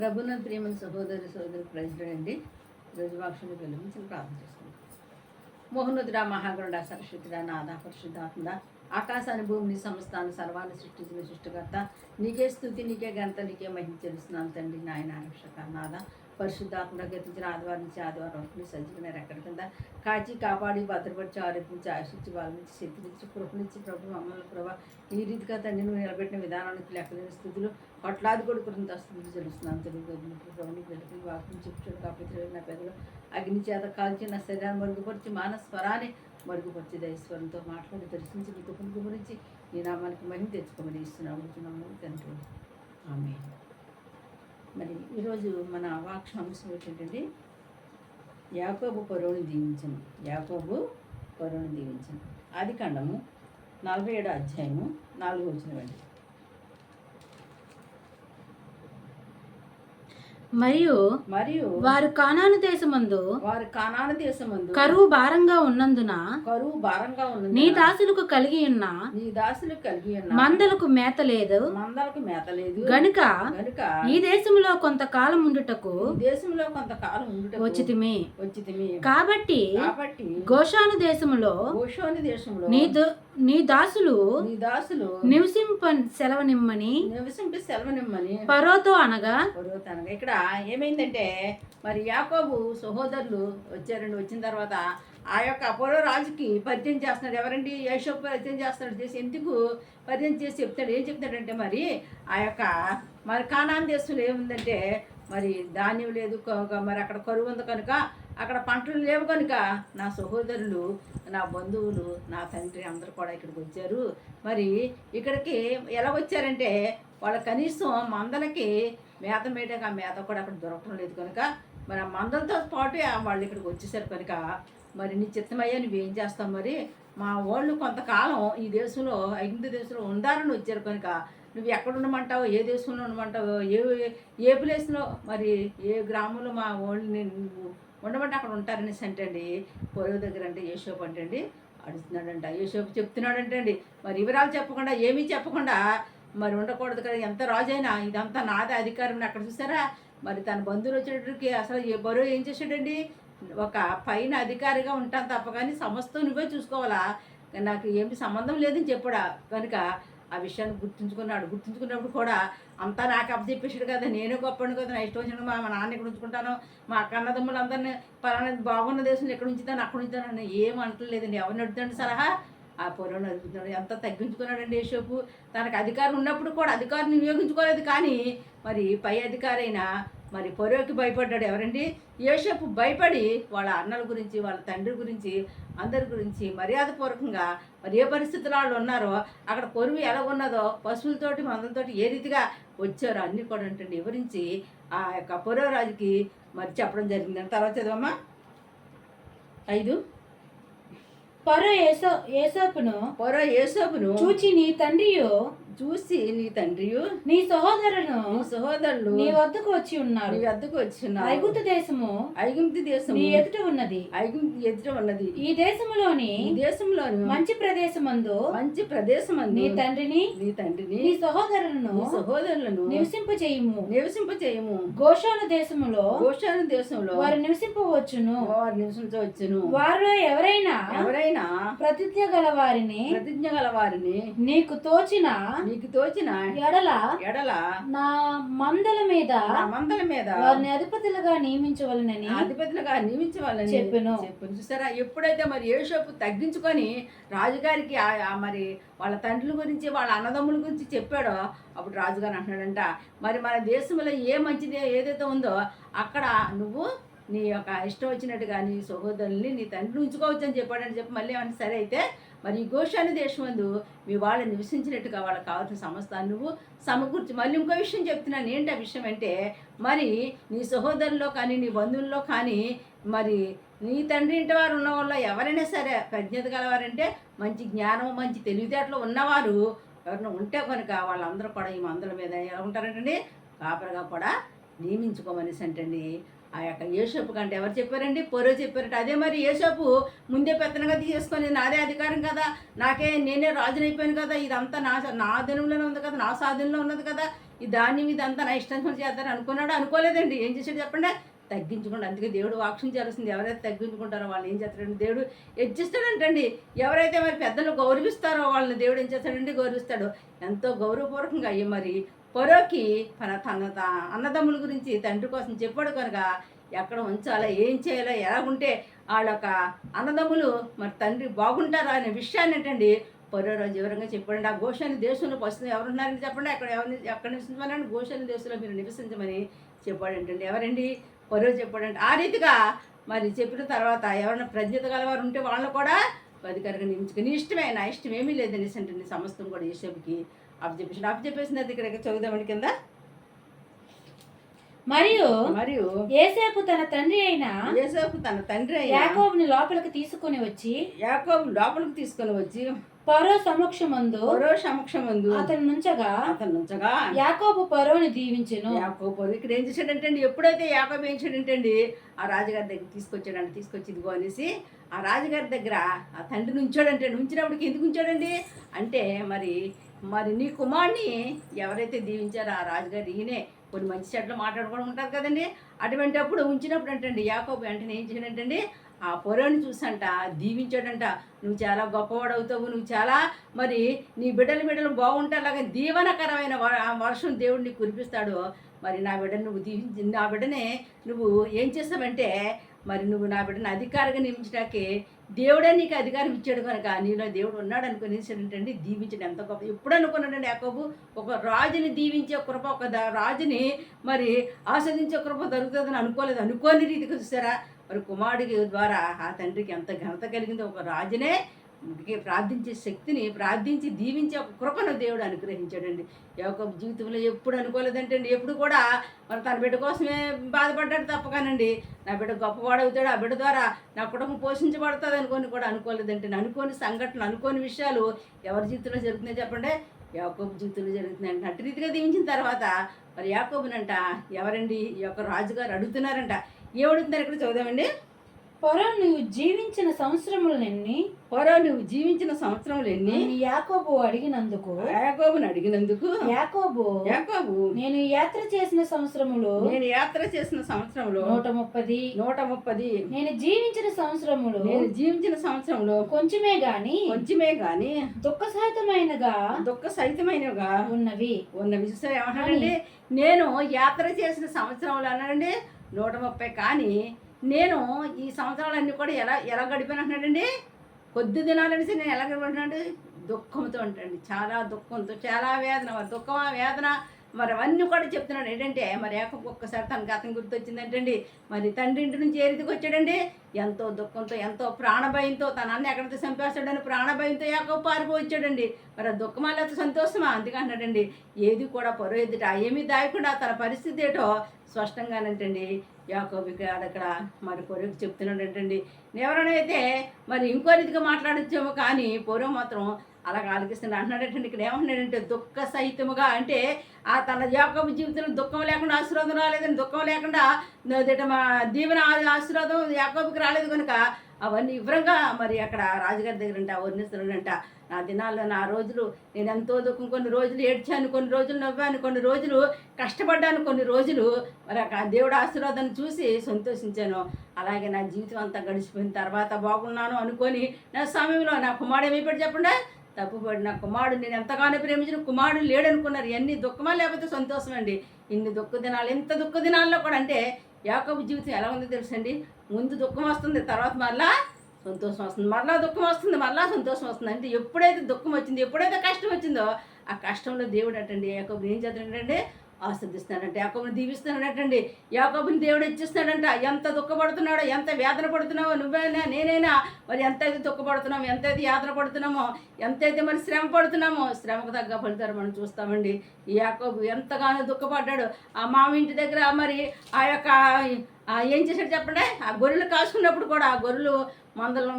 ప్రభున ప్రియమైన సహోదరి సహోదరి ప్రెసిడెంట్ అండి ఈరోజు వాక్షుని వెలిగించి ప్రార్థన చేసుకుంటాం మోహనుద్ర మహాగరుడ సరస్వతిరా నాథ పరిశుద్ధాత్మ ఆకాశాన్ని భూమిని సంస్థాన్ని సర్వాన్ని సృష్టించిన సృష్టికర్త. నీకే స్థుతి నీకే గంత నీకే మహిమ తెలుస్తున్నాను తండ్రి నాయన రక్షక నాథ. పరిశుద్ధాత్మ గతించిన ఆదివారం నుంచి ఆదివారం వరకు సంచుకున్నారు సజ్జమైన కింద? కాచి కాపాడి భద్రపరిచి ఆరోపించి ఆశించి వాళ్ళ నుంచి శక్తినిచ్చి కృపనిచ్చి ప్రభు మమ్మల్ని ప్రభా ఈ రీతిగా తండ్రి నువ్వు నిలబెట్టిన విధానానికి లెక్కలేని స్థితిలో కొట్లాది కూడా కృత స్థితులు తెలుస్తున్నాను తెలుగు ప్రభుని వెలుగుని వాక్యం చెప్పుచోడు కాకపోతే నా పెదలు అగ్ని చేత కాల్చి నా శరీరాన్ని మరుగుపరిచి మానస్వరాన్ని మరుగుపరిచి దైశ్వరంతో మాట్లాడి దర్శించి నీ కృపను గురించి నీ నామానికి మహిమ తెచ్చుకోమని ఇస్తున్నాము. తండ్రి. ఈరోజు మన వాక్షాంశం ఏంటంటే యాకోబు పరువును దీవించను. యాకోబు పరువును దీవించను. ఆది కాండము నలభై ఏడు అధ్యాయము నాలుగు వచ్చినవండి మరియు మరియు వారు కానాను దేశమందు వారి కానాన దేశమందు కరువు భారంగా ఉన్నందున కరువు భారంగా ఉన్నది నీ దాసులకు కలిగి ఉన్న నీ దాసులు కలిగి ఉన్న మందలకు మేత లేదు. మందలకు మేత లేదు. గనుక కనుక ఈ దేశంలో కొంతకాలం ఉండుటకు దేశంలో కొంతకాలం ఉండుటకు వచ్చితిమి. వచ్చితిమి. కాబట్టి కాబట్టి గోషాను దేశములో ఓషోని దేశంలో నీ నీ దాసులు నీ దాసులు నివసింప సెలవనిమ్మని నివసింపి సెలవునిమ్మని పరోతో అనగా పొరుగుతాను ఇక్కడ ఏమైందంటే మరి యాకోబు సహోదరులు వచ్చారండి. వచ్చిన తర్వాత ఆ యొక్క అపోలో రాజుకి పరిచయం చేస్తున్నాడు. ఎవరండి? యేషోపు పరిచయం చేస్తున్నాడు. చేసి ఎందుకు పరిచయం చేసి చెప్తాడు ఏం చెప్తాడంటే మరి ఆ యొక్క మరి కానాన్ దేశంలో ఏముందంటే మరి ధాన్యం లేదు. మరి అక్కడ కరువు ఉంది కనుక అక్కడ పంటలు లేవు కనుక నా సహోదరులు నా బంధువులు నా తండ్రి అందరూ కూడా ఇక్కడికి వచ్చారు. మరి ఇక్కడికి ఎలా వచ్చారంటే వాళ్ళ కనీసం మందలకి మేత మేయడానికి ఆ మేత కూడా అక్కడ దొరకడం లేదు కనుక మరి ఆ మందలతో పాటు వాళ్ళు ఇక్కడికి వచ్చేసారు కనుక మరి నీ చిత్తమయ్యా నువ్వేం చేస్తావు మరి? మా వాళ్ళు కొంతకాలం ఈ దేశంలో ఐదు దేశంలో ఉండాలని వచ్చారు కనుక నువ్వు ఎక్కడ ఉండమంటావు? ఏ దేశంలో ఉండమంటావు? ఏ ఏ ప్లేస్లో? మరి ఏ గ్రామంలో మా వాళ్ళని నువ్వు ఉండమంటే అక్కడ ఉంటారనేసి అంటే అండి పొరుగు దగ్గర అంటే యేషోపు అంటే అండి అడుగుతున్నాడంట యేషోపు చెప్తున్నాడంటే అండి మరి వివరాలు చెప్పకుండా ఏమీ చెప్పకుండా మరి ఉండకూడదు కదా. ఎంత రాజైనా ఇదంతా నాదే అధికారం అక్కడ చూసారా? మరి తన బంధువులు వచ్చేటప్పటికి అసలు ఏ బరువు ఏం చేశాడండి? ఒక పైన అధికారిగా ఉంటాను తప్ప కానీ సమస్తం నువ్వే చూసుకోవాలా? నాకు ఏమి సంబంధం లేదని చెప్పడా? కనుక ఆ విషయాన్ని గుర్తుంచుకున్నాడు. గుర్తుంచుకున్నప్పుడు కూడా అంతా నాకు అప్పచెప్పేసాడు కదా నేను గొప్పని కదా నా ఇష్టం వచ్చిన మా మా నాన్న ఇక్కడ ఉంచుకుంటాను మా అక్క అన్నదమ్ములు అందరినీ పలానా బాగున్న దేశంలో ఎక్కడ ఉంచుతాను అక్కడ ఉంచుతాను ఏం అంటలేదండి ఎవరిని అడుగుతాడు సలహా? ఆ పొలం అడుగుతున్నాడు. ఎంత తగ్గించుకున్నాడండి యేషోపు తనకు అధికారం ఉన్నప్పుడు కూడా అధికారం వినియోగించుకోలేదు కానీ మరి పై అధికారైనా మరి పొరవకి భయపడ్డాడు ఎవరండి? యేషోపు భయపడి వాళ్ళ అన్నల గురించి వాళ్ళ తండ్రి గురించి అందరి గురించి మర్యాదపూర్వకంగా మరి ఏ పరిస్థితుల్లో వాళ్ళు ఉన్నారో అక్కడ పొరుగు ఎలా ఉన్నదో పశువులతోటి మందలతోటి ఏ రీతిగా వచ్చారో అన్నీ కూడా అంటే వివరించి ఆ యొక్క పొరవరాజుకి మరి చెప్పడం జరిగింది. తర్వాత చదవమ్మా. ఐదు. పరో ఏసో ఏసోపును పొర యేసోపును చూచి నీ తండ్రియు చూసి నీ తండ్రియు నీ సహోదరులను నీ సహోదరులు నీ వద్దకు వచ్చి ఉన్నారు. నీ వద్దకు వచ్చిన ఐగుప్తు దేశము ఐగుప్తి దేశం నీ ఎదుట ఉన్నది. ఐగుప్తి ఎదుట ఉన్నది. ఈ దేశములోని ఈ దేశంలోను మంచి ప్రదేశమందు మంచి ప్రదేశం నీ తండ్రిని నీ తండ్రిని నీ సహోదరులను సహోదరులను నివసింపచేయుము నివసింప చేయము. గోషాను దేశములో గోషాను దేశంలో వారు నివసింపవచ్చును. వారు నివసించవచ్చును. వారిలో ఎవరైనా ఎవరైనా ప్రతిజ్ఞ గల వారిని ప్రతిజ్ఞ గల వారిని నీకు తోచిన నీకు తోచిన ఎడల? ఎడల? నా మందల మీద మందల మీద వారిని అధిపతులుగా నియమించవలనని అధిపతిగా నియమించవాలని చెప్పెను. చెప్పాను. చూసారా? ఎప్పుడైతే మరి యేషోపు తగ్గించుకొని రాజుగారికి మరి వాళ్ళ తండ్రుల గురించి వాళ్ళ అన్నదమ్ముల గురించి చెప్పాడో అప్పుడు రాజుగారు అంటున్నాడంట మరి మన దేశంలో ఏ మంచిది ఏదైతే ఉందో అక్కడ నువ్వు నీ యొక్క ఇష్టం వచ్చినట్టుగా నీ సహోదరుల్ని నీ తండ్రి ఉంచుకోవచ్చు అని చెప్పాడని చెప్పి మళ్ళీ ఏమన్నా సరే అయితే మరి ఈ గోషాని దేశం మీ వాళ్ళు నివసించినట్టుగా వాళ్ళకి కావాల్సిన సమస్తాన్ని నువ్వు సమకూర్చి. మళ్ళీ ఇంకో విషయం చెప్తున్నాను ఏంటి ఆ విషయం అంటే మరి నీ సహోదరుల్లో కానీ నీ బంధువుల్లో కానీ మరి నీ తండ్రి ఇంటి వారు ఉన్న వాళ్ళు ఎవరైనా సరే ప్రజ్ఞత గలవారంటే మంచి జ్ఞానం మంచి తెలివితేటలు ఉన్నవారు ఎవరైనా ఉంటే కనుక వాళ్ళందరూ కూడా ఈ మందుల మీద ఎలా ఉంటారంటండి? కాపరగా కూడా నియమించుకోమనేసి అంటండి ఆ యొక్క ఏషోపు కంటే ఎవరు చెప్పారండి? పొరో చెప్పారట. అదే మరి ఏషోపు ముందే పెత్తనగా తీసుకొని నాదే అధికారం కదా నాకే నేనే రాజునైపోయాను కదా ఇదంతా నా నా దినంలోనే ఉంది కదా నా సాధనలో ఉన్నది కదా ఈ దాన్ని మీద అంతా నా ఇష్టం చేస్తారని అనుకున్నాడు? అనుకోలేదండి. ఏం చేశాడు చెప్పండి? తగ్గించుకోండి. అందుకే దేవుడు వాక్షం చేయాల్సింది. ఎవరైతే తగ్గించుకుంటారో వాళ్ళు ఏం చేస్తారండి దేవుడు? ఎడ్జిస్తాడంటండి ఎవరైతే మరి పెద్దలు గౌరవిస్తారో వాళ్ళని దేవుడు ఏం చేస్తాడండి? గౌరవిస్తాడు. ఎంతో గౌరవపూర్వకంగా అయ్యి మరి పొరోకి తన తన అన్నదమ్ముల గురించి తండ్రి కోసం చెప్పాడు కనుక ఎక్కడ ఉంచాలో ఏం చేయాలో ఎలా ఉంటే వాళ్ళ యొక్క అన్నదమ్ములు మరి తండ్రి బాగుంటారా అనే విషయాన్ని ఏంటండి పరో రోజు వివరంగా చెప్పండి ఆ గోషాని దేశంలో వస్తుంది ఎవరున్నారని చెప్పండి. అక్కడ ఎవరిని ఎక్కడ నివసించమని గోషాని దేశంలో మీరు నివసించమని చెప్పాడంటండి. ఎవరండి? పరో చెప్పాడంటే. ఆ రీతిగా మరి చెప్పిన తర్వాత ఎవరైనా ప్రజ్ఞత గలవారు ఉంటే వాళ్ళని కూడా అధికారిగా నియమించుకుని నీ ఇష్టమే నా ఇష్టం ఏమీ లేదనేసి అంటే సమస్తం కూడా యేసోబుకి అప్పు చెప్పేసి అప్పు చెప్పేసింది ఇక్కడ చదువుదామని కింద. మరియు మరియు ఏసేపు తన తండ్రి అయిన యేసోపు తన తండ్రి అయిన యాకోబుని లోపలికి తీసుకొని వచ్చి యాకోబు లోపలికి తీసుకొని వచ్చి పరో సమక్షమందు పొరో సమక్షమందు అతను నుంచగా అతను నుంచగా యాకోబు పరోని దీవించెను. యాకోబు ఇక్కడ ఏం చేశాడంటే అండి ఎప్పుడైతే యాకోబు ఏం చేశాడంటే ఆ రాజుగారి దగ్గర తీసుకొచ్చాడండి తీసుకొచ్చి ఇదిగో అనేసి ఆ రాజుగారి దగ్గర ఆ తండ్రి ఉంచాడంటే ఉంచినప్పటికి ఎందుకు ఉంచాడండి? అంటే మరి మరి నీ కుమారుని ఎవరైతే దీవించారో ఆ రాజుగారు ఈయనే కొన్ని మంచి చెట్లు మాట్లాడుకోవడం ఉంటారు కదండి. అటువంటి అప్పుడు ఉంచినప్పుడు అంటండి యాకోబు వెంటనే ఏం చేయడంటండి ఆ పొరని చూసంట దీవించాడంట. నువ్వు చాలా గొప్పవాడు అవుతావు నువ్వు చాలా మరి నీ బిడ్డల బిడ్డలు బాగుంటాలాగా దీవనకరమైన వ- ఆ వర్షం దేవుడిని కురిపిస్తాడు. మరి నా బిడ్డను నువ్వు దీవించి నా బిడ్డనే నువ్వు ఏం చేస్తావంటే మరి నువ్వు నా బిడ్డను అధికారిగా నియమించడానికి దేవుడే నీకు అధికారం ఇచ్చాడు కనుక నీలో దేవుడు ఉన్నాడు అనుకునేసాడంటే దీవించడం. ఎంత గొప్ప ఎప్పుడు అనుకున్నాడండి యాకోబు? ఒక రాజుని దీవించే కృప ఒక రాజుని మరి ఆస్వాదించే కృప దొరుకుతుందని అనుకోలేదు. అనుకోని రీతికి చూసారా? మరి కుమారుడికి ద్వారా ఆ తండ్రికి ఎంత ఘనత కలిగిందో ఒక రాజునే ప్రార్థించే శక్తిని ప్రార్థించి దీవించే ఒక కృపను దేవుడు అనుగ్రహించాడండి. యాకోబు జీవితంలో ఎప్పుడు అనుకోలేదంటే అండి ఎప్పుడు కూడా మరి తన బిడ్డ కోసమే బాధపడ్డాడు తప్పగానండి నా బిడ్డ గొప్పవాడవుతాడు ఆ బిడ్డ ద్వారా నా కుటుంబం పోషించబడుతుంది అనుకొని కూడా అనుకోలేదంటే అనుకోని సంఘటనలు అనుకోని విషయాలు ఎవరి జీవితంలో జరుగుతున్నాయి చెప్పండి? యాకోబు జీవితంలో జరుగుతున్నాయంట అటు రీతిగా దీవించిన తర్వాత మరి యాకోబునంట ఎవరండి? ఈ యొక్క రాజుగారు అడుగుతున్నారంట. ఏమడుగుతున్నారు ఇక్కడ చూద్దామండి పొరో నువ్వు జీవించిన సంవత్సరములన్నీ? పొరో నువ్వు జీవించిన సంవత్సరములు ఎన్ని అని యాకోబు అడిగినందుకు. యాకోబుని అడిగినందుకు? యాకోబు యాకోబు నేను యాత్ర చేసిన సంవత్సరములు నేను యాత్ర చేసిన సంవత్సరంలో నూట ముప్పది నూట ముప్పది నేను జీవించిన సంవత్సరములు నేను జీవించిన సంవత్సరంలో కొంచెమే గాని కొంచెమే గాని దుఃఖ సహితమైనగా దుఃఖ సహితమైనవిగా ఉన్నవి. ఉన్న విషయం ఏమంటాడండి నేను యాత్ర చేసిన సంవత్సరంలో అన్నాడండి నూట ముప్పై కానీ నేను ఈ సంవత్సరాలన్నీ కూడా ఎలా ఎలా గడిపానంటున్నాడండి? కొద్ది దినాలనేసి నేను ఎలా గడిపాను దుఃఖంతో ఉంటాడండి. చాలా దుఃఖంతో చాలా వేదన దుఃఖమా దుఃఖం వేదన. మరి అవన్నీ కూడా చెప్తున్నాడు. ఏంటంటే మరి యాకబ్ ఒక్కసారి తన గతం గుర్తొచ్చిందంటండి. మరి తండ్రి ఇంటి నుంచి ఏ రీతికి వచ్చాడండి? ఎంతో దుఃఖంతో ఎంతో ప్రాణభయంతో తన అన్న ఎక్కడితో చంపేస్తాడని ప్రాణభయంతో యాకబ్ పారిపోయి వచ్చాడండి. మరి ఆ దుఃఖమా లేకపోతే సంతోషమా? అందుకంటున్నాడండి ఏది కూడా పొర ఎదుట ఏమీ దాయకుండా తన పరిస్థితి ఏంటో స్పష్టంగానంటండి. యాకోబు అక్కడ మరి పొరకు చెప్తున్నాడు ఏంటండి ఎవరైనా అయితే మరి ఇంకో రీతిగా మాట్లాడచ్చేమో కానీ పొరుగు మాత్రం అలాగ ఆలోచిస్తున్నాడు అంటున్నాడంటే ఇక్కడ ఏమంటున్నాడంటే దుఃఖ సహితముగా అంటే ఆ తన యొక్క జీవితంలో దుఃఖం లేకుండా ఆశీర్వాదం రాలేదని దుఃఖం లేకుండా మా దీవెన ఆశీర్వాదం యాకోబుకి రాలేదు కనుక అవన్నీ వివరంగా మరి అక్కడ రాజుగారి దగ్గర అంట వర్ణిస్తున్నాడంట. నా దినాల్లో నా రోజులు నేను ఎంతో దుఃఖం కొన్ని రోజులు ఏడ్చాను కొన్ని రోజులు నవ్వాను కొన్ని రోజులు కష్టపడ్డాను కొన్ని రోజులు మరి ఆ దేవుడు ఆశీర్వాదాన్ని చూసి సంతోషించాను. అలాగే నా జీవితం అంతా గడిచిపోయిన తర్వాత బాగున్నాను అనుకొని నా సమయంలో నా కుమారుడు ఏమైపోయాడు చెప్పండి? తప్పుపడిన నా కుమారుడు నేను ఎంతగానో ప్రేమించిన కుమారుడు లేడనుకున్నారు. ఎన్ని దుఃఖమా లేకపోతే సంతోషం అండి ఇన్ని దుఃఖ దినాలు ఎంత దుఃఖ దినాల్లో కూడా అంటే యాకబు జీవితం ఎలా ఉందో తెలుసండి? ముందు దుఃఖం వస్తుంది తర్వాత మరలా సంతోషం వస్తుంది. మరలా దుఃఖం వస్తుంది మరలా సంతోషం వస్తుంది. అంటే ఎప్పుడైతే దుఃఖం వచ్చిందో ఎప్పుడైతే కష్టం వచ్చిందో ఆ కష్టంలో దేవుడు అటండి యాకబు ఏం చేస్తాడంటే ఆస్వాదిస్తున్నాడంట యాకోబుని దీవిస్తున్నాడటండి యాకోబుని దేవుడు ఇచ్చిస్తాడంట ఎంత దుఃఖపడుతున్నాడో ఎంత వేదన పడుతున్నావో నువ్వైనా నేనైనా? మరి ఎంతైతే దుఃఖపడుతున్నామో ఎంతైతే యాతన పడుతున్నామో ఎంతైతే మరి శ్రమ పడుతున్నామో శ్రమకు తగ్గ ఫలితాలు మనం చూస్తామండి. ఈ యాకోబు ఎంతగానో దుఃఖపడ్డాడు. ఆ మామ ఇంటి దగ్గర మరి ఆ యొక్క ఏం చేశాడు చెప్పండి? ఆ గొర్రెలు కాసుకున్నప్పుడు కూడా ఆ గొర్రెలు మందలు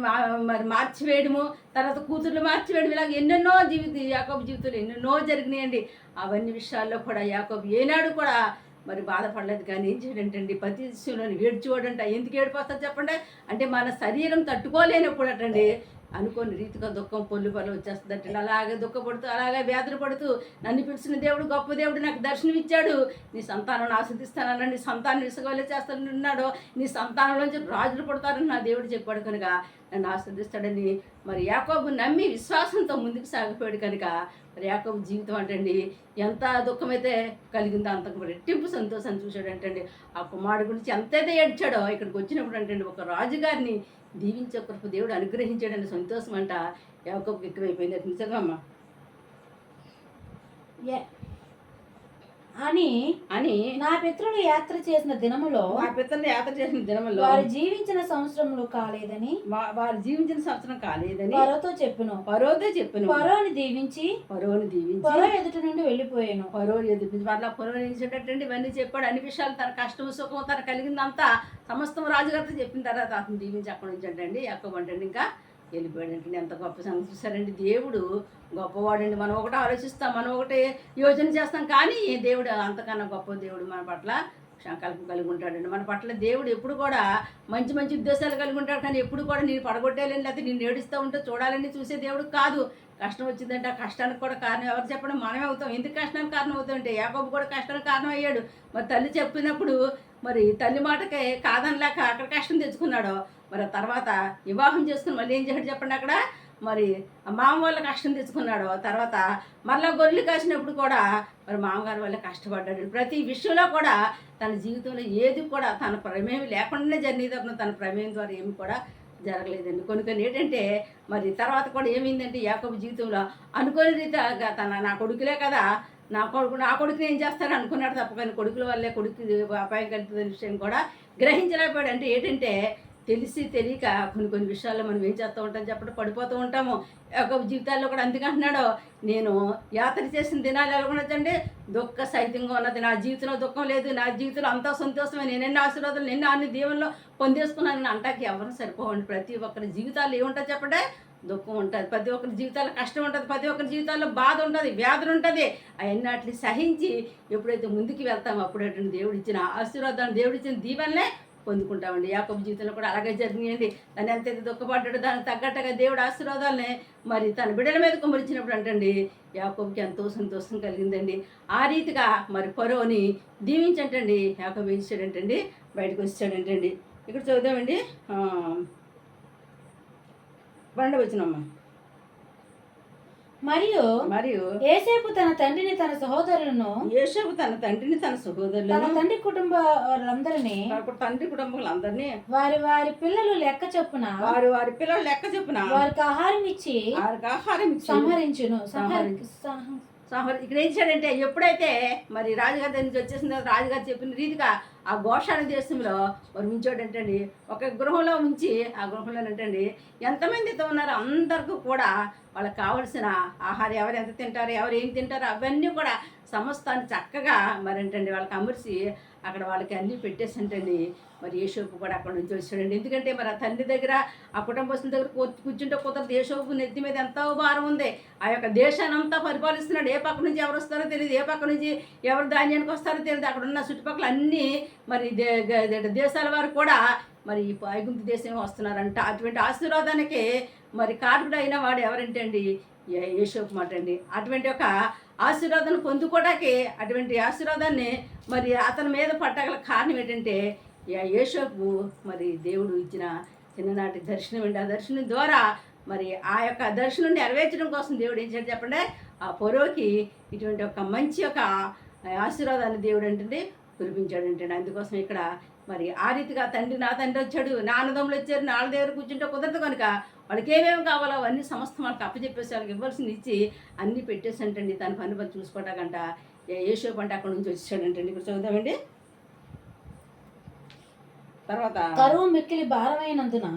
మరి మార్చివేయడము తర్వాత కూతుర్లు మార్చివేయడం ఇలాగ ఎన్నెన్నో జీవిత యాకోబు జీవితంలో ఎన్నెన్నో జరిగినాయండి. అవన్నీ విషయాల్లో కూడా యాకోబు ఏనాడు కూడా మరి బాధపడలేదు. కానీ ఏం చేయడంటండి ప్రతి విషయంలో ఏడ్చుకోడంట ఎందుకు ఏడిపోతుంది చెప్పండి? అంటే మన శరీరం తట్టుకోలేనప్పుడు అటండి అనుకోని రీతిగా దుఃఖం పొల్లు పనులు వచ్చేస్తుందంటే అలాగే దుఃఖపడుతూ అలాగే వేదన పడుతూ నన్ను పిలిచిన దేవుడు గొప్ప దేవుడు నాకు దర్శనం ఇచ్చాడు. నీ సంతానం ఆస్వాదిస్తానన్నా నీ సంతానం ఇసుగోలే చేస్తానన్నాడు నీ సంతానంలోంచి రాజులు పడతారని నా దేవుడు చెప్పాడు కనుక నన్ను ఆస్వాదిస్తాడని. మరి యాకోబు నమ్మి విశ్వాసంతో ముందుకు సాగిపోయాడు కనుక మరి యాకోబు జీవితం అంటండి ఎంత దుఃఖమైతే కలిగిందో అంతకు రెట్టింపు సంతోషం చూశాడంటండి. ఆ కుమారుడు గురించి ఎంతైతే ఏడ్చాడో ఇక్కడికి వచ్చినప్పుడు అంటండి ఒక రాజుగారిని దీవించే కృప దేవుడు అనుగ్రహించాడని సంతోషం అంట యాకోబుకి ఎక్కువైపోయింది. నిజంగా అమ్మ? ఏ అని అని నా పితరులు యాత్ర చేసిన దినములో మా పితల్ని యాత్ర చేసిన దినములో వారు జీవించిన సంవత్సరములు కాలేదని వారు జీవించిన సంవత్సరం కాలేదని పరోతో చెప్పును. పరోదే చెప్పాను. పరోని దీవించి పరోని దీవించి పరో ఎదుట నుండి వెళ్ళిపోయాను. పరో ఎదుటి వాళ్ళ పరో నిలిచేటట్టండి ఇవన్నీ చెప్పాడు. అన్ని విషయాలు తన కష్టం సుఖం తన కలిగిందంతా సమస్తం రాజుగారితో చెప్పిన తర్వాత అతను దీవించి అక్కడి నుంచి అంటండి ఎక్కువ అంటండి ఇంకా వెళ్ళిపోయాడంటే ఎంత గొప్ప సంగతి చూసారండి దేవుడు గొప్పవాడండి. మనం ఒకటి ఆలోచిస్తాం మనం ఒకటి యోచన చేస్తాం కానీ దేవుడు అంతకన్నా గొప్ప దేవుడు మన పట్ల సంకల్పం కలిగి ఉంటాడండి. మన పట్ల దేవుడు ఎప్పుడు కూడా మంచి మంచి ఉద్దేశాలు కలిగి ఉంటాడు కానీ ఎప్పుడు కూడా నేను పడగొట్టేయాలని లేకపోతే నేను ఏడుస్తూ ఉంటే చూడాలని చూసే దేవుడు కాదు. కష్టం వచ్చిందంటే ఆ కష్టానికి కూడా కారణం ఎవరు చెప్పడం మనమే అవుతాం. ఎందుకు కష్టానికి కారణం అవుతామంటే యాకోబు కూడా కష్టానికి కారణం అయ్యాడు. మరి తల్లి చెప్పినప్పుడు మరి తల్లి మాటకే కాదనలేక అక్కడ కష్టం తెచ్చుకున్నాడు మరి తర్వాత వివాహం చేసుకుని మళ్ళీ ఏం చేశాడు చెప్పండి అక్కడ? మరి మామ వల్ల కష్టం తెచ్చుకున్నాడు. తర్వాత మళ్ళీ గొర్రెలు కాసినప్పుడు కూడా మరి మామగారి వల్ల కష్టపడ్డాడు. ప్రతి విషయంలో కూడా తన జీవితంలో ఏది కూడా తన ప్రమేయం లేకుండానే జరిగేది తన ప్రమేయం ద్వారా ఏమి కూడా జరగలేదండి. కొన్ని కొన్ని ఏంటంటే మరి తర్వాత కూడా ఏమైందంటే యాకబు జీవితంలో అనుకోని రీతిగా తన నా కొడుకులే కదా నా కొడుకు నా కొడుకుని ఏం చేస్తారని అనుకున్నాడు తప్ప కానీ కొడుకుల వల్లే కొడుకు అపాయం కలుగుతున్న విషయం కూడా గ్రహించలేకపోయాడు. అంటే ఏంటంటే తెలిసి తెలియక కొన్ని కొన్ని విషయాల్లో మనం ఏం చేస్తూ ఉంటాం చెప్పడం పడిపోతూ ఉంటాము. ఒక జీవితాల్లో కూడా అందుకంటున్నాడు నేను యాత్ర చేసిన దినాలు ఎలాగొనొచ్చండి దుఃఖ సహితంగా ఉన్నది. నా జీవితంలో దుఃఖం లేదు. నా జీవితంలో అంతా సంతోషమే. నేను ఎన్ని ఆశీర్వాదాలు నిన్న అన్ని దీవెనలో పొందేసుకున్నాను అంటాకి ఎవరు సరిపోవండి. ప్రతి ఒక్కరి జీవితాలు ఏముంటుంది చెప్పండి? దుఃఖం ఉంటుంది. ప్రతి ఒక్కరి జీవితాల్లో కష్టం ఉంటుంది. ప్రతి ఒక్కరి జీవితాల్లో బాధ ఉంటుంది వ్యాధులు ఉంటుంది. అవన్నీ సహించి ఎప్పుడైతే ముందుకు వెళ్తామో అప్పుడేటండి దేవుడు ఇచ్చిన దేవుడిచ్చిన దేవుడు దీవెనలే పొందుకుంటామండి. యాకబు జీవితంలో కూడా అలాగే జరిగినాయండి తను ఎంత దుఃఖపడ్డాడు దానికి తగ్గట్టుగా దేవుడు ఆశీర్వాదాలనే మరి తన బిడ్డల మీద కుమరించినప్పుడు అంటండి యాకోబుకి ఎంతో సంతోషం కలిగిందండి. ఆ రీతిగా మరి పరోని దీవించంటండి. యాకోబు ఏం చేశాడంటండి బయటకు వచ్చాడంటండి. ఇక్కడ చదువుదామండి. ఆ, వచ్చినమ్మ మరియు మరియు ఏసేపు తన తండ్రిని తన సహోదరులను యేషపు తన తండ్రిని తన తన సహోదరులను తండ్రి కుటుంబ వారందరినీ తన తండ్రి కుటుంబాలందరినీ వారి వారి పిల్లలు లెక్క చొప్పున వారి వారి పిల్లలు లెక్క చెప్పున వారికి ఆహారం ఇచ్చి వారికి ఆహారం సంహరించును. సంహరి ఇక్కడ ఏం చేశాడంటే ఎప్పుడైతే మరి రాజుగారి దగ్గర నుంచి వచ్చేసిన తర్వాత రాజుగారు చెప్పిన రీతిగా ఆ గోషాల దేశంలో మరి ఉంచాడంటండి ఒక గృహంలో ఉంచి ఆ గృహంలో ఏంటండి? ఎంతమందితో ఉన్నారో అందరికీ కూడా వాళ్ళకి కావలసిన ఆహారం ఎవరు ఎంత తింటారు ఎవరు ఏం తింటారు అవన్నీ కూడా సమస్తాన్ని చక్కగా మరి ఏంటండి వాళ్ళకి అమర్చి అక్కడ వాళ్ళకి అన్నీ పెట్టేసింటండి. మరి యేషోపు కూడా అక్కడ నుంచి వచ్చాడండి. ఎందుకంటే మరి ఆ తండ్రి దగ్గర ఆ కుటుంబస్తుల దగ్గర కూర్చుంటే కుదరదు. యేషోపు నెత్తి మీద ఎంతో భారం ఉంది. ఆ యొక్క దేశాన్ని అంతా పరిపాలిస్తున్నాడు. ఏ పక్క నుంచి ఎవరు వస్తారో తెలియదు. ఏ పక్క నుంచి ఎవరు ధాన్యానికి వస్తారో తెలియదు. అక్కడ ఉన్న చుట్టుపక్కల అన్నీ మరి దే- దేశాల వారు కూడా మరి ఈ ఐగుప్తు దేశం వస్తున్నారంట. అటువంటి ఆశీర్వాదానికి మరి కారకుడు అయిన వాడు ఎవరంటే అండి యేషోపు మాట అండి. అటువంటి ఒక ఆశీర్వాదాన్ని పొందుకోవడానికి అటువంటి ఆశీర్వాదాన్ని మరి అతని మీద పట్టగల కారణం ఏంటంటే యా- యేషోపు మరి దేవుడు ఇచ్చిన చిన్ననాటి దర్శనం అండి. ఆ దర్శనం ద్వారా మరి ఆ యొక్క దర్శనం నెరవేర్చడం కోసం దేవుడు ఏం చేయాలి చెప్పండి? ఆ పొరోకి ఇటువంటి ఒక మంచి ఒక ఆశీర్వాదాన్ని దేవుడు ఏంటంటే కురిపించాడు అందుకోసం ఇక్కడ మరి ఆ రీతిగా తండ్రి నా తండ్రి వచ్చాడు నా అన్నదమ్ములు వచ్చారు నాన్న దగ్గర కూర్చుంటే కుదరదు కనుక వాళ్ళకి ఏమేమి కావాలో అవన్నీ సమస్తం వాళ్ళకి అప్పచెప్పేసి వాళ్ళకి ఇవ్వాల్సింది ఇచ్చి అన్నీ పెట్టేసి అంటండి తన పని పని చూసుకోవటాకంట ఏషోపు అంటే అక్కడ నుంచి వచ్చేసాడంటండి. ఇప్పుడు చదువుతామండి తర్వాత కరువు మిక్కిలి భారమైనందున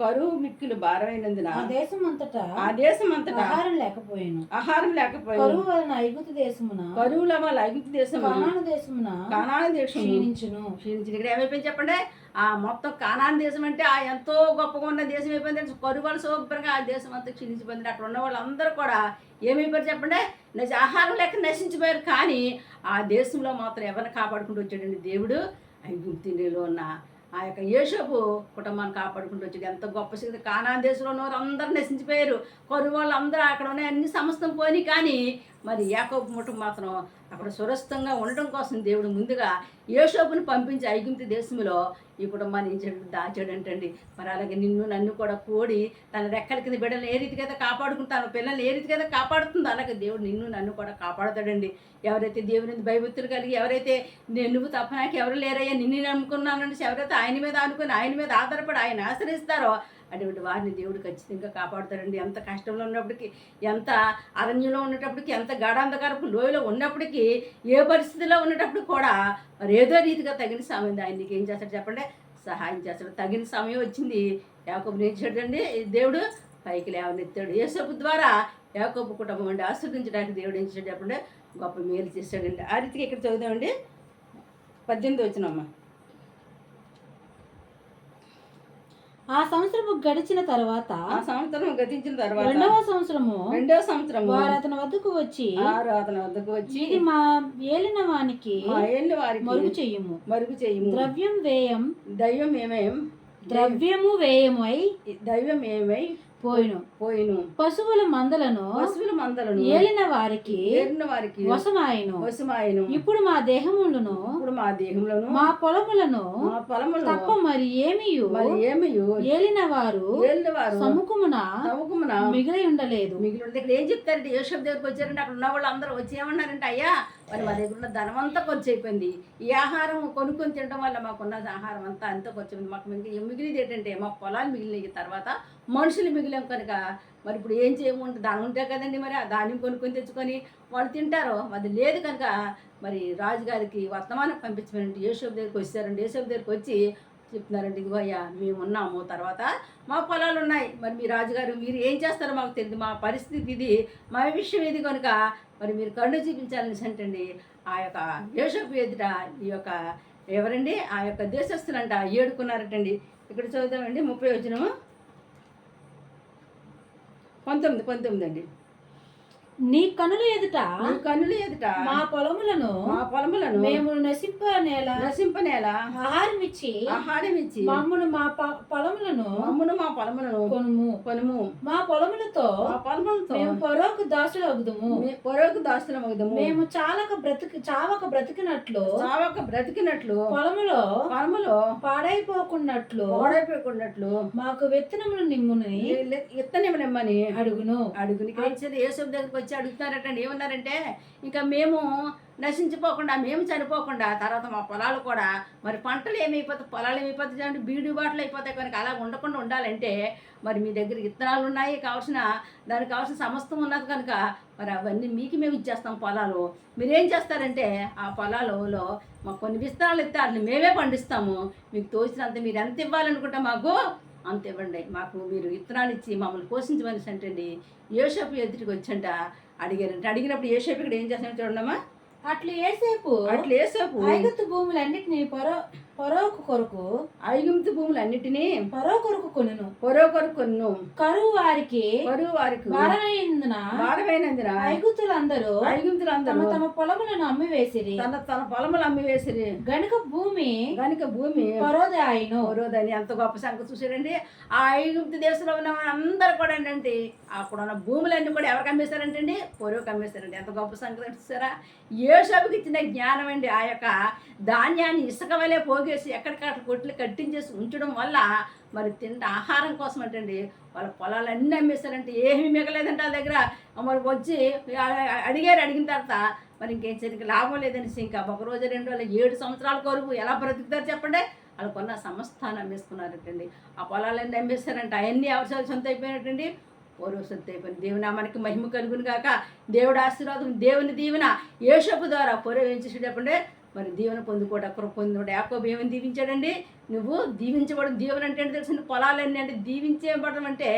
కరువు మిక్కులు భారమైనందున ఆ దేశం అంతటా ఆ దేశం అంతటా ఆహారం లేకపోయాను. ఆహారం లేకపోయింది కరువు వలన ఐగుప్తు దేశమున కరువుల వల్ల ఐగుప్తు దేశం కానాను దేశమున కానాన దేశం క్షీణించును. క్షీణించింది ఇక్కడ ఏమైపోయింది చెప్పండి? ఆ మొత్తం కానాన్ దేశం అంటే ఆ ఎంతో గొప్పగా ఉన్న దేశం అయిపోయింది కరువులు శుభ్రంగా ఆ దేశం అంతా క్షీణించిపోయింది. అక్కడ ఉన్న వాళ్ళందరూ కూడా ఏమైపోయారు చెప్పండి? నశ ఆహారం లేక నశించిపోయారు. కానీ ఆ దేశంలో మాత్రం ఎవరిని కాపాడుకుంటూ వచ్చాడండి దేవుడు? ఐగుప్తిలో ఉన్న ఆ యొక్క యేషపు కుటుంబాన్ని కాపాడుకుంటూ వచ్చాడు ఎంత గొప్ప శక్తి. కానా దేశంలో అందరూ నశించిపోయారు. కొరు వాళ్ళు అందరూ అక్కడ ఉన్నాయి అన్ని సమస్తం పోని కానీ మరి యాకోబు ముఠం మాత్రం అక్కడ సురస్థంగా ఉండటం కోసం దేవుడు ముందుగా యేషోపుని పంపించి ఐగుంతి దేశంలో ఈ కుటుంబాన్ని ఏం చేయడం దాచాడంటండి. మరి అలాగే నిన్ను నన్ను కూడా కోడి తన రెక్కల కింద బిడ్డలు ఏ రీతికైతే కాపాడుకుంటాను కాపాడుకుంటా పిల్లల్ని ఏ రీతికైతే అయితే కాపాడుతుందో అలాగే దేవుడు నిన్ను నన్ను కూడా కాపాడుతాడండి. ఎవరైతే దేవుని భయభక్తులు కలిగి ఎవరైతే నేను నువ్వు తప్ప నాకు ఎవరు లేరయ్యా నిన్ను నమ్ముకున్నానంటే ఎవరైతే ఆయన మీద అనుకుని ఆయన మీద ఆధారపడి ఆయన ఆశ్రయిస్తారో అటువంటి వారిని దేవుడు ఖచ్చితంగా కాపాడుతాడండి. ఎంత కష్టంలో ఉన్నప్పటికీ ఎంత అరణ్యంలో ఉన్నప్పటికీ ఎంత గాఢాంధకారపు లోయలో ఉన్నప్పటికీ ఏ పరిస్థితిలో ఉన్నప్పుడు కూడా మరి ఏదో రీతిగా తగిన సమయం ఆయన ఏం చేస్తాడు చెప్పండి? సహాయం చేస్తాడు. తగిన సమయం వచ్చింది. యాకోబు ఏం చేశాడండి? దేవుడు పైకి లేవనెత్తాడు. యేసపు ద్వారా యాకబు కుటుంబం అండి ఆస్వాదించడానికి దేవుడు ఏం చేశాడు చెప్పండి? గొప్ప మేలు చేశాడండి. ఆ రీతికి ఇక్కడ చదువుదామండి. పద్దెనిమిది వచ్చినమ్మా ఆ సంవత్సరము గడిచిన తర్వాత ఆ సంవత్సరం గతించిన తర్వాత రెండవ సంవత్సరము రెండవ సంవత్సరం వారు అతని వద్దకు వచ్చి అతని వద్దకు వచ్చి ఇది మా ఏలిన వానికి వారికి మరుగు చెయ్యము మరుగు చేయము. ద్రవ్యం వ్యయం దైవం ఏమేం ద్రవ్యము వ్యయమై దైవం ఏమై పోయిను. పోయిను. పశువుల మందలను పశువుల మందలను ఏలిన వారికి ఏరిన వారికి వశమాయను. వశమాయను. ఇప్పుడు మా దేహములను ఇప్పుడు మా దేహంలోను మా పొలములను మా పొలములో తప్ప మరి ఏమియు? మరి ఏమయు? ఏలిన వారు ఏళ్ళ వారు సముఖమున తవ్వకమున మిగిలి ఉండలేదు. మిగిలి ఇక్కడ ఏం చెప్తారంటే యేషప్ దగ్గరికి వచ్చారంటే అక్కడ ఉన్న వాళ్ళు అందరూ వచ్చి ఏమన్నారంటే అయ్యా మరి మా దగ్గర ఉన్న ధనం అంతా ఖర్చు అయిపోయింది. ఈ ఆహారం కొనుక్కొని తినడం వల్ల మాకున్న ఆహారం అంతా అంతా ఖర్చు అయిపోయింది మాకు మిగిలి మిగిలిది ఏంటంటే మా పొలాలు మిగిలిన తర్వాత మనుషులు మిగిలాం కనుక మరి ఇప్పుడు ఏం చేయమంటే దాని ఉంటే కదండి మరి ఆ ధాన్యం కొనుక్కొని తెచ్చుకొని వాళ్ళు తింటారు? అది లేదు కనుక మరి రాజుగారికి వర్తమానం పంపించమనంటే యేషోబు దగ్గరికి వచ్చారండి. యేషోబు దగ్గరికి వచ్చి చెప్తున్నారండి ఇదిగో అయ్యా మేము ఉన్నాము. తర్వాత మా పొలాలు ఉన్నాయి. మరి మీ రాజుగారు మీరు ఏం చేస్తారో మాకు తెలియదు మా పరిస్థితి ఇది. మా విషయం ఇది కనుక మరి మీరు కన్ను చూపించాలని అంటండి ఆ యొక్క యేషోపు ఎదుట ఈ యొక్క ఎవరండి? ఆ యొక్క దేశస్తులంట ఏడుకున్నారటండి. ఇక్కడ చదువుతామండి. ముప్పై వచ్చినము పంతొమ్మిది పంతొమ్మిది అండి. నీ కనుల ఎదుట మీ కన్నులు ఎదుట మా పొలములను మా పొలములను మేము నశింప నేల నశింపనేల ఆహారం ఇచ్చి ఆహారం ఇచ్చి మమ్మను మా పొలములను మమ్మును మా పొలములను కొనుము. కొనుము. మా పొలములతో మా పొలములతో మేము పొరకు దాసులు అగుదుము పొరకు దాస్తులమగుదము మేము చాలక బ్రతికి చావక బ్రతికినట్లు చావక బ్రతికినట్లు పొలములో పొలములో పాడైపోకున్నట్లు ఓడైపోకున్నట్లు మాకు విత్తనములు నిమ్ముని ఇత్తనివ్వనిమ్మని అడుగును. అడుగుని కలిసి యేసు దగ్గరికి వచ్చి అడుగుతున్నారటండి. ఏమన్నారంటే ఇంకా మేము నశించిపోకుండా మేము చనిపోకుండా తర్వాత మా పొలాలు కూడా మరి పంటలు ఏమైపోతాయి పొలాలు ఏమైపోతాయి అంటే బీడు బాటలు అయిపోతాయి కనుక అలా ఉండకుండా ఉండాలంటే మరి మీ దగ్గర విత్తనాలు ఉన్నాయి కావాల్సిన దానికి కావాల్సిన సమస్తం ఉన్నది కనుక మరి అవన్నీ మీకు మేము ఇచ్చేస్తాం పొలాలు. మీరేం చేస్తారంటే ఆ పొలాలలో మాకు కొన్ని విత్తనాలు ఇస్తే వాటిని మేమే పండిస్తాము. మీకు తోచినంత మీరు ఎంత ఇవ్వాలనుకుంటే మాకు అంత ఇవ్వండి. మాకు మీరు విత్తనాలు ఇచ్చి మమ్మల్ని పోషించమని అంటండి యేషపు ఎదుటికి వచ్చంట అడిగారంట. అడిగినప్పుడు యేషపు ఇక్కడ ఏం చేస్తామో చూడమ్మా అట్లు ఏసేపు అట్లా యేసపు ఐగుప్తు భూములన్నిటిని పొర పొరకు కొరకు ఐగుప్తు భూములన్నిటినీ పొరో కొరకు కొనును. పొరో కొరకు కొన్ను. కరువు వారికి కరువు వారికి భారమైనందున భారమైనందున ఐగుప్తులందరూ తమ ఐగుప్తులందరూ తమ పొలములను అమ్మివేసిరి. తన తన పొలములు అమ్మి వేసిరి గనుక భూమి కనుక భూమి పరోదాయను పరోదని ఎంత గొప్ప సంగతి చూసారండి ఆ ఐగుప్తు దేశంలో ఉన్న అందరూ కూడా ఏంటంటే అక్కడ ఉన్న భూములన్నీ కూడా ఎవరికి అమ్మేశారంటండి? పొరువుకి అమ్మేశారండి. ఎంత గొప్ప సంగతి చూసారా? ఏషాబుకి ఇచ్చిన జ్ఞానం అండి ఆ యొక్క ధాన్యాన్ని ఇసుక వలె పోగేసి ఎక్కడికక్కడ కొట్లు కట్టించేసి ఉంచడం వల్ల మరి తింటే ఆహారం కోసం అంటండి. వాళ్ళ పొలాలన్నీ అమ్మేశారంటే ఏమీ మిగలేదంటే వాళ్ళ దగ్గర. మరి వచ్చి అడిగారు అడిగిన తర్వాత మరి ఇంకేం చేయడానికి లాభం లేదనేసి ఇంకా ఒక రోజు రెండు వేల ఏడు సంవత్సరాల కొరకు ఎలా బ్రతుకుతారు చెప్పండి? వాళ్ళు కొన్న సమస్తాన్ని అమ్మేసుకున్నారటండి. ఆ పొలాలన్నీ అమ్మేస్తారంట అవన్నీ అవసరాలు సొంత అయిపోయినట్టండి. పూర్వ సొంత అయిపోయింది. దేవుని మనకి మహిమ కలుగును కాక దేవుడు ఆశీర్వాదం దేవుని దీవెన. యేషపు ద్వారా పొరవ ఏం మరి దీవెన పొందుకోట అక్కడ పొందుకోట యాకోబు ఏమని దీవించాడండి? నువ్వు దీవించబడి దీవెన అంటే తెలిసిన పొలాలన్నీ అంటే దీవించబడడం అంటే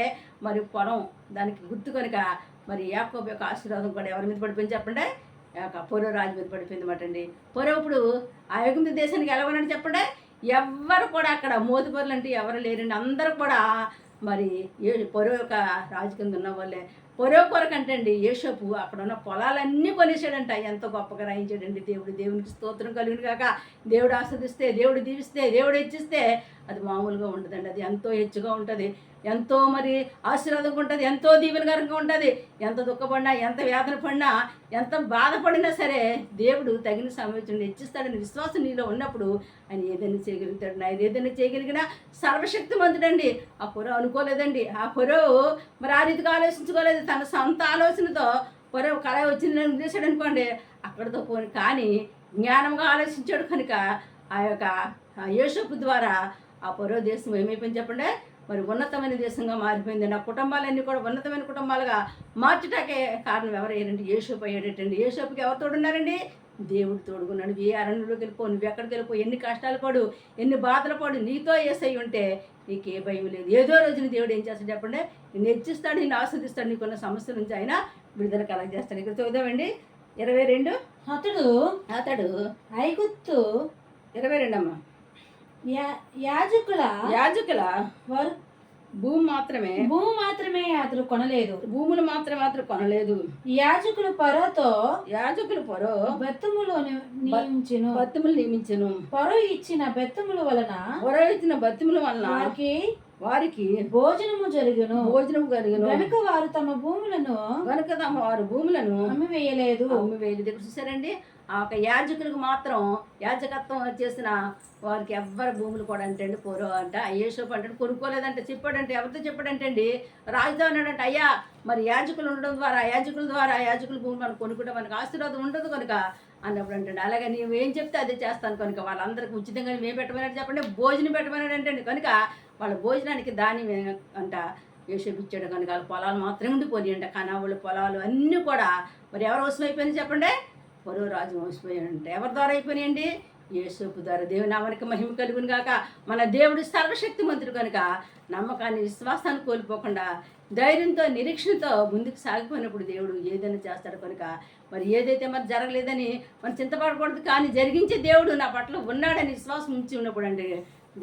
మరి పొలం. దానికి గుర్తు కనుక మరి యాకోబు యొక్క ఆశీర్వాదం కూడా ఎవరి మీద పడిపోయింది చెప్పండి? యొక్క పొర రాజు మీద పడిపోయింది మాట అండి. పొరవ ఇప్పుడు ఆ యుగంతి దేశానికి ఎలాగోనంటే చెప్పండి? ఎవ్వరు కూడా అక్కడ మోతుపరులు అంటే ఎవరు లేరండి. అందరూ కూడా మరి ఏ పొరవ యొక్క రాజు కింద ఉన్న వాళ్ళే. పొరవ కొరకంటే అండి యేషపు అక్కడ ఉన్న పొలాలన్నీ కొనేసాడంట ఎంత గొప్పగా రాయించాడండి దేవుడు. దేవునికి స్తోత్రం కలిగిన కాక దేవుడు ఆస్వాదిస్తే దేవుడు దీవిస్తే దేవుడు హెచ్చిస్తే అది మామూలుగా ఉండదండి. అది ఎంతో హెచ్చుగా ఉంటుంది. ఎంతో మరి ఆశీర్వాదంగా ఉంటుంది ఎంతో దీవెనకరంగా ఉంటుంది. ఎంత దుఃఖపడినా ఎంత వేదన పడినా ఎంత బాధపడినా సరే దేవుడు తగిన సమయం హెచ్చిస్తాడని విశ్వాసం నీలో ఉన్నప్పుడు ఆయన ఏదైనా చేయగలుగుతాడు. ఆయన ఏదైనా చేయగలిగినా సర్వశక్తిమంతుడండి. ఆ పొర అనుకోలేదండి. ఆ పొర మరి ఆ రీతిగా ఆలోచించుకోలేదు. తన సొంత ఆలోచనతో పొర కళ వచ్చిందని ఉద్దేశాడు అనుకోండి అక్కడితో పోని. కానీ జ్ఞానంగా ఆలోచించాడు కనుక ఆ యొక్క ఆ యేషపు ద్వారా ఆ పొరో దేశం ఏమైపోయింది చెప్పండి? మరి ఉన్నతమైన దేశంగా మారిపోయింది. ఆ కుటుంబాలన్నీ కూడా ఉన్నతమైన కుటుంబాలుగా మార్చటాకే కారణం ఎవరయ్యారంటే యేషోపు అయ్యాడటండి యేషోపుకి ఎవరు తోడున్నారండి? దేవుడు తోడుకున్నాడు ఏ అరణ్యంలోకి వెళ్ళిపో నువ్వు ఎక్కడికి వెళ్ళిపో ఎన్ని కష్టాలు పడు ఎన్ని బాధలు పడు నీతో ఏసై ఉంటే నీకు ఏ భయం లేదు. ఏదో రోజున దేవుడు ఏం చేస్తాడు చెప్పండి? నేను హెచ్చిస్తాడు నేను ఆస్వాదిస్తాడు నీకున్న సమస్యల నుంచి ఆయన విడుదల కలగజేస్తాడు. ఇక్కడ చూద్దామండి ఇరవై రెండు. అతడు అతడు ఐగుప్తు ఇరవై రెండు అమ్మ యా- యాజకుల యాజకుల వర్- భూమి మాత్రమే. భూమి మాత్రమే అతడు కొనలేదు. భూములు మాత్రం మాత్రం కొనలేదు. యాజకులు పరోతో యాజకులు పొరో బెత్తములు నియమించెను. బతుములు నియమించను. పొర ఇచ్చిన బెత్తముల వలన పొర ఇచ్చిన బతుముల వలన వారికి వారికి భోజనము జరుగును. భోజనం కలిగిన గనుక వారు తమ భూములను కనుక తమ వారు భూములను అమ్మివేయలేదు. అమ్మి వేలు దగ్గర చూసారండి ఆ ఒక యాజకులకు మాత్రం యాజకత్వం చేసిన వారికి ఎవ్వరి భూములు కూడా అంటండి పోరు అంట. అయ్యేషోపు అంటే కొనుక్కోలేదంటే. చెప్పాడంటే ఎవరితో చెప్పాడంటే అండి రాజుతో అన్నాడంటే అయ్యా మరి యాజకులు ఉండడం ద్వారా యాజకుల ద్వారా యాజకుల భూమి మనం కొనుక్కుంటే మనకు ఆశీర్వాదం ఉండదు కనుక అన్నప్పుడు అంటే అలాగే నీవు ఏం చెప్తే అదే చేస్తాను కనుక వాళ్ళందరికీ ఉచితంగా మేము పెట్టమన్నాడు చెప్పండి భోజనం పెట్టమన్నాడు అంటే కనుక వాళ్ళ భోజనానికి దాని అంట వేసేపిచ్చాడు కనుక వాళ్ళ పొలాలు మాత్రమే ఉండిపోయి అంట కనావుల పొలాలు అన్నీ కూడా మరి ఎవరు వశమైపోయినాయి చెప్పండి? పరో రాజు మోసపోయాడంట ఎవరి ద్వారా అయిపోయినాయండి? యేసోపు ద్వారా. దేవుని నామానికి మహిమ కలుగును గాక. మన దేవుడు సర్వశక్తి మంత్రుడు కనుక నమ్మకాన్ని విశ్వాసాన్ని కోల్పోకుండా ధైర్యంతో నిరీక్షణతో ముందుకు సాగిపోయినప్పుడు దేవుడు ఏదైనా చేస్తాడు కనుక మరి ఏదైతే మరి జరగలేదని మనం చింతపడకూడదు. కానీ జరిగించే దేవుడు నా పట్ల ఉన్నాడని విశ్వాసం ఉంచి ఉన్నప్పుడు అండి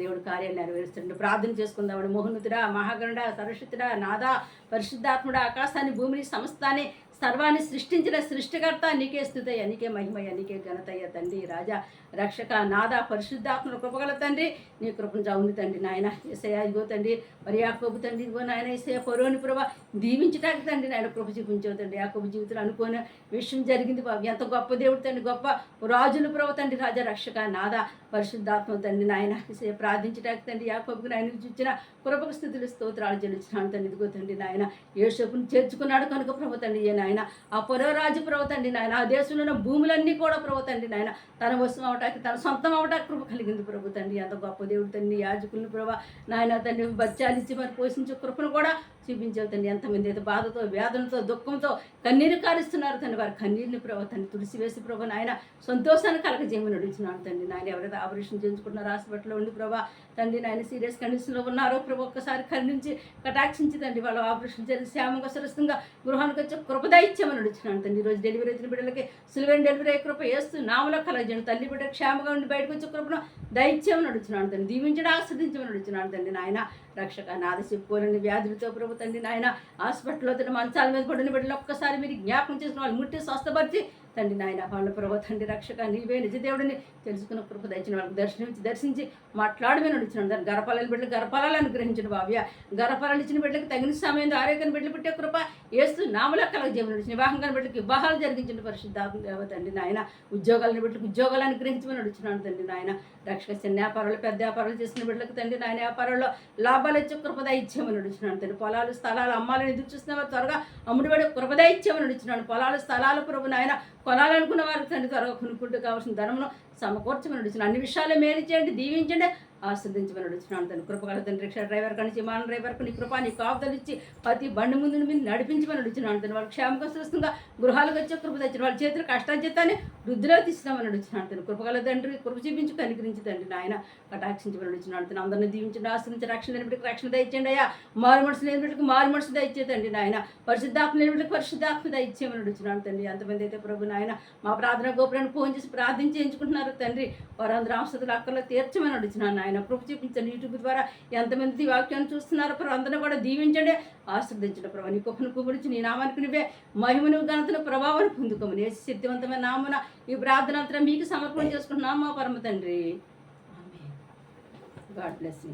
దేవుడు కార్యాలు నెరవేరుస్తుండే ప్రార్థన చేసుకుందామని మోహనుతుడా మహాగణుడా సరస్వతుడా నాదా పరిశుద్ధాత్ముడా ఆకాశాన్ని భూమిని సమస్తాన్ని సర్వాన్ని సృష్టించిన సృష్టికర్త నీకే స్థుతయ్య నీకే మహిమయ్య నీకే ఘనతయ్య తండ్రి రాజా. రక్షక నాద పరిశుద్ధాత్మల కృపగల తండ్రి నీ కృపను చౌంది తండ్రి నాయన ఏసయ్య ఇగో తండ్రి మరి యాకోబు తండ్రి ఇదిగో నాయన ఏసయ్య పొరోని ప్రభా దీవించడానికి తండ్రి నాయన కృప చూపించవు తండ్రి. యాకోబు జీవితంలో అనుకోని విషయం జరిగింది బాబు. ఎంత గొప్ప దేవుడు తండ్రి గొప్ప రాజులు ప్రభు తండ్రి రాజా రక్షక నాద పరిశుద్ధాత్మ తండ్రి నాయన. ఏసయ్య ప్రార్థించడానికి తండ్రి యాకోబుకు నాయన చూచిన కృపకు స్థితులు స్తోత్రాలు చెల్లించినాను తండ్రి. ఇదిగో తండ్రి నాయన ఏషపును చేర్చుకున్నాడు కనుక ప్రభు తండ్రి ఏ నాయన. ఆ పొరరాజు ప్రభు తండ్రి నాయన ఆ దేశంలో ఉన్న భూములన్నీ కూడా ప్రభు తండ్రి నాయన తన వస్తువు అవటానికి తన సొంతం అవటానికి కృప కలిగింది ప్రభు తండ్రి. ఎంత గొప్ప దేవుడు తండ్రి యాజకులను ప్రభా. నాయన తండ్రి బత్యాలిచ్చి మరి పోషించే కృపను కూడా చూపించావు తండ్రి. ఎంతమంది అయితే బాధతో వేదనతో దుఃఖంతో కన్నీరు కారుస్తున్నారు తండ్రి. వారి కన్నీరుని ప్రభు తండ్రి తుడిసివేసి ప్రభు నాయన సంతోషాన్ని కలగజేయమని నడుచున్నాను తండ్రి. నాయన ఎవరైతే ఆపరేషన్ చేయించుకుంటున్నారో హాస్పిటల్లో ఉండి ప్రభా తండ్రి నాయన సీరియస్ కండిషన్లో ఉన్నారో ప్రభు ఒక్కసారి కరుణించి కటాక్షించి తండ్రి వాళ్ళు ఆపరేషన్ చేసి శ్యామంగా సురస్థంగా గృహానికి వచ్చి కృపద ఇచ్చామని నడుచున్నాను తండ్రి. ఈరోజు డెలివరీ అయిన బిడ్డలకి సులువైన డెలివరీ అయ్యే కృప వేస్తూ నామలో కలగజేయండి. తల్లి బిడ్డ క్షేమంగా ఉండి బయటకు వచ్చే కృపను దయచేయమని నడుచున్నాను తండ్రి. దీవించడం ఆస్వాదించమని నడుచున్నాను తండ్రి నాయన. రక్షక నాద చెప్పుకోలేని వ్యాధులతో ప్రభు తండ్రి నాయన హాస్పిటల్లో తిన మంచాల మీద పడిన బిడ్డలు ఒక్కసారి మీరు జ్ఞాపకం చేసిన వాళ్ళు ముట్టి స్వస్థపరిచి తండ్రి నాయన వాళ్ళ ప్రభు తండ్రి రక్షక నీవే నిజదేవుడిని తెలుసుకున్న కృప దచ్చిన వాళ్ళకి దర్శనించి దర్శించి మాట్లాడమే నడుచున్నాడు దాని గర్భాలని బిడ్డలు గర్భాలను అనుగ్రహించిన భావ్య గర్భాలను ఇచ్చిన బిడ్డలకు తగిన సమయంలో ఆరోగ్యాన్ని బిడ్డలు పెట్టే కృప ఏస్తూ నామల కలగజేయమని నడిచిన వివాహం కాని బిడ్డలకు వివాహాలు జరిగించిన పరిశుద్ధ దేవ తండ్రి నాయన ఉద్యోగాలను బిడ్డలకు ఉద్యోగాలు అనుగ్రహించమని నడుచున్నాడు తండ్రి నాయన. రక్షక చిన్న వ్యాపారాలు పెద్ద వ్యాపారాలు చేసిన బిడ్డలకు తండ్రి నాయన వ్యాపారంలో లాభాలు ఇచ్చే కృపద ఇచ్చామని నడుచున్నాను తండ్రి. పొలాలు స్థలాలు అమ్మాలని ఎదురు చూస్తున్న త్వరగా త్వరగా అమ్ముడుబడి కృపద ఇచ్చామని నడుచున్నాను. పొలాలు స్థలాలు ప్రభు నాయన కొనాలనుకున్న వారికి తండ్రి త్వరగా కొనుక్కుంటూ కావాల్సిన ధనమును సమకూర్చమని నడుచున్నాడు అన్ని విషయాలు మేలు చేయండి దీవించండి. ఆస్వాదించమని నడుచున్నాను తను కృపగల తండ్రి రిక్షా డ్రైవర్ కానీ విమానం డ్రైవర్ నీ కృప నీ కాపుదలు ఇచ్చి ప్రతి బండి ముందు మీద నడిపించమని నడుచున్నాను తను వాళ్ళు క్షేమగా సురక్షంగా గృహాలకు వచ్చే కృప తెచ్చిన వాళ్ళ చేతులు కష్టాజితాన్ని వృద్ధిలో తీసినామని నడుచున్నాను తను కృపగల తండ్రి కృప చూపించి కనికరించి తండ్రి నాయన కటాక్షించమని నడుచున్నాను తను అందరిని దీవించండి ఆశ్రయించి రక్షణ లేని రక్షణ దయచేయండి అయ్యా. మారు మనసు లేని మారు మనసు దయచేతండి నాయన. పరిశుద్ధాత్మ లేని పరిశుద్ధాత్మ దయచేయమని నడుచున్నాను తండ్రి. ఎంతమంది అయితే ప్రభు నాయన మా ప్రార్థన గోపురాన్ని ఫోన్ చేసి ప్రార్థించి ఎంచుకుంటున్నారు తండ్రి. వారందరూ ఆశ్రతులు అక్కర్లో తీర్చమని నడుచున్నాను నాయన. ఆయన కృప చూపించండి యూట్యూబ్ ద్వారా ఎంతమంది వాక్యాన్ని చూస్తున్నారో ప్రభు అందరిని కూడా దీవించండి ఆశ్రదించండి ప్రభు. నీ కుప్పను కుమరించి నీ నామానికి నువ్వే మహిమను ఘనతను ప్రభావాన్ని పొందుకోమని శక్తివంతమైన నామున ఈ ప్రార్థన అంతా మీకు సమర్పణ చేసుకుంటున్నాం మా పరమ తండ్రి. God bless you